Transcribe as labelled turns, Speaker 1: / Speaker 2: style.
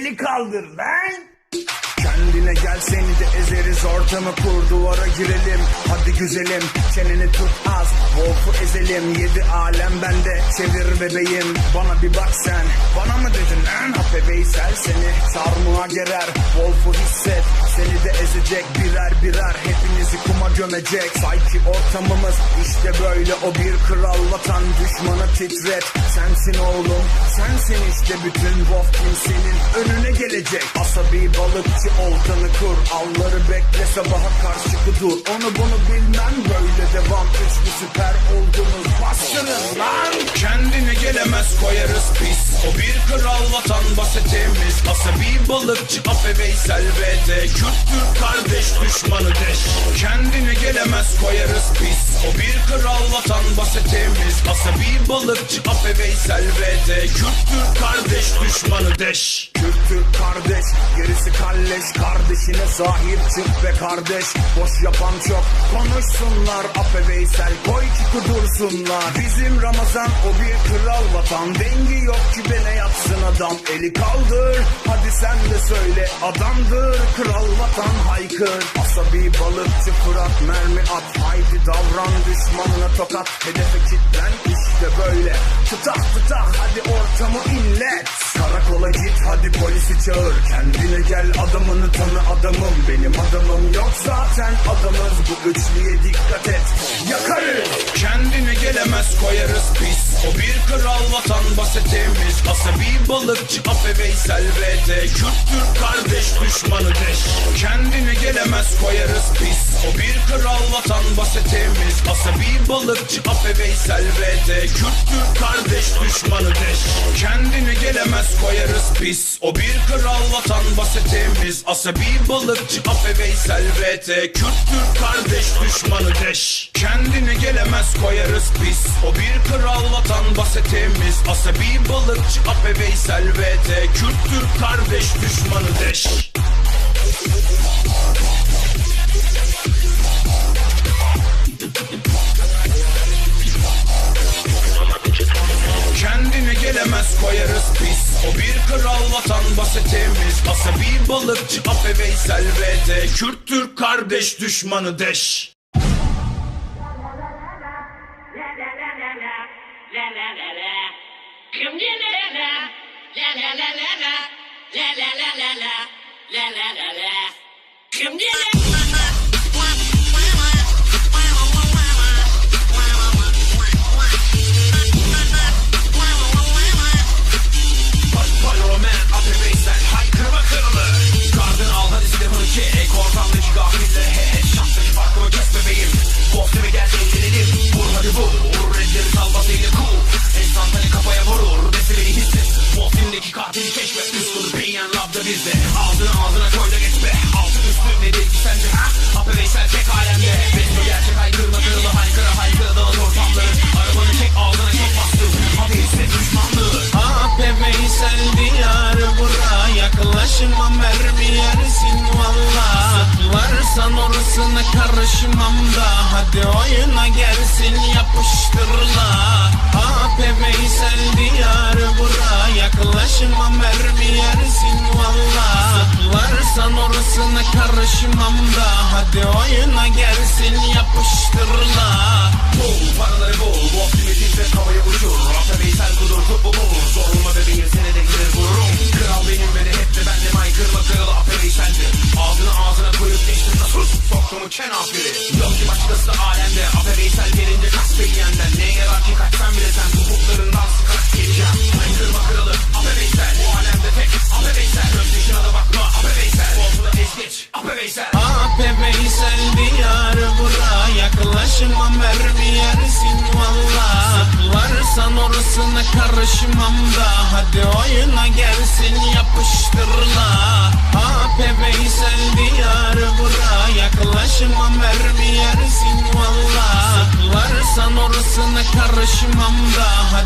Speaker 1: eli kaldır lan. Kendine gel seni de ezeriz. Ortamı kur duvara girelim. Hadi güzelim çeneni tut az Ezelim yedi alem bende çevir bebeğim. Bana bir bak sen bana mı dedin lan? Hape Veysel seni sarmığa gerer. Wolf'u hisset seni de ezecek. Birer birer Hepinizi kuma gömecek. Sanki ortamımız işte böyle. O bir kral vatan düşmanı titret. Sensin oğlum sensin işte bütün Wolf kimsenin önüne gelecek. Asabi balıkçı oltanı kur. Alları bekle sabaha karşı kudur. Onu bunu bilmem böyle devam. Üçlü süper oldunuz bastırın lan
Speaker 2: Kendine gelemez koyarız pis O bir kral vatan basetimiz Asabi balıkçı Afe Veysel ve de Kürt kardeş düşmanı deş. Kendine gelemez koyarız pis O bir kral vatan basetimiz Asabi balıkçı Afe Veysel ve de Kürt kardeş düşmanı deş.
Speaker 1: Türk Türk kardeş kalleş Kardeşine sahip çık be kardeş. Boş yapan çok. Konuşsunlar Afe Veysel koy ki kudursunlar. Bizim Ramazan o bir kral vatan. Dengi yok ki bene yapsın adam. Eli kaldır hadi sen de söyle Adamdır. Kral vatan haykır. Asabi balıkçı Fırat mermi at. Haydi davran düşmanına tokat. Hedefe kitlen işte böyle. Tutak tutak hadi ortamı inlet. Karakola git hadi polisi çağır Kendine gel adamını tanı adamım. Benim adamım yok zaten adamız Bu üçlüye dikkat et. Yakarız.
Speaker 2: Kendine gelemez koyarız pis. O bir kral vatan basetimiz Asabi balıkçı Afe Veysel ve de kardeş düşmanı deş. Kendine gelemez koyarız pis. O bir kral vatan basetimiz Asabi balıkçı Afe Veysel ve de kardeş düşmanı deş. Kendine gelemez koyarız pis O bir kral vatan basetimiz Asabi balıkçı Afe Veysel ve de Kürt Türk kardeş düşmanı deş. Kendine gelemez koyarız pis O bir kral vatan basetimiz Asabi balıkçı Afe Veysel ve de Kürt Türk kardeş düşmanı deş vatan basetimiz Asabi balıkçı Afe Veysel ve de Kürt Türk kardeş düşmanı deş.
Speaker 3: Come la la
Speaker 2: bizde Ağzına ağzına koy da geç be. Altı üstü nedir ki sence ha? Afe Veysel tek alemde Resmi gerçek haykırma kralı Haykıra haykıra dağıt ortamları. Arabanı çek ağzına çek bastır Hadi hisset düşmanlığı.
Speaker 4: Ape Veysel diyar bura Yaklaşma mermi yersin valla Zıplarsan orasına karışmam da. Hadi oyuna gelsin yapıştırla. Ape Yaklaşma mermi yersin valla. Zıplarsan orasına karışmam da. Hadi oyuna gelsin yapıştırla.
Speaker 2: Bul paraları bul Bu optimizm ve havaya uçur Rafta Veysel kudur tut bu bul Zorlama bebeğim seni de girer vururum. Kral benim ve de hep de bende May kırma kralı Afe Veysel'dir Ağzını ağzına koyup geçtim de sus. Soktumu kenafiri Yok ki başkası alemde. Afe Veysel gelince kas yenden Ne yarar ki kaçsan
Speaker 4: orasına karışmam da. Hadi oyuna gelsin yapıştırla Ape Veysel diyar bura Yaklaşma. Mermi yersin valla. Zıplarsan orasına karışmam da. Hadi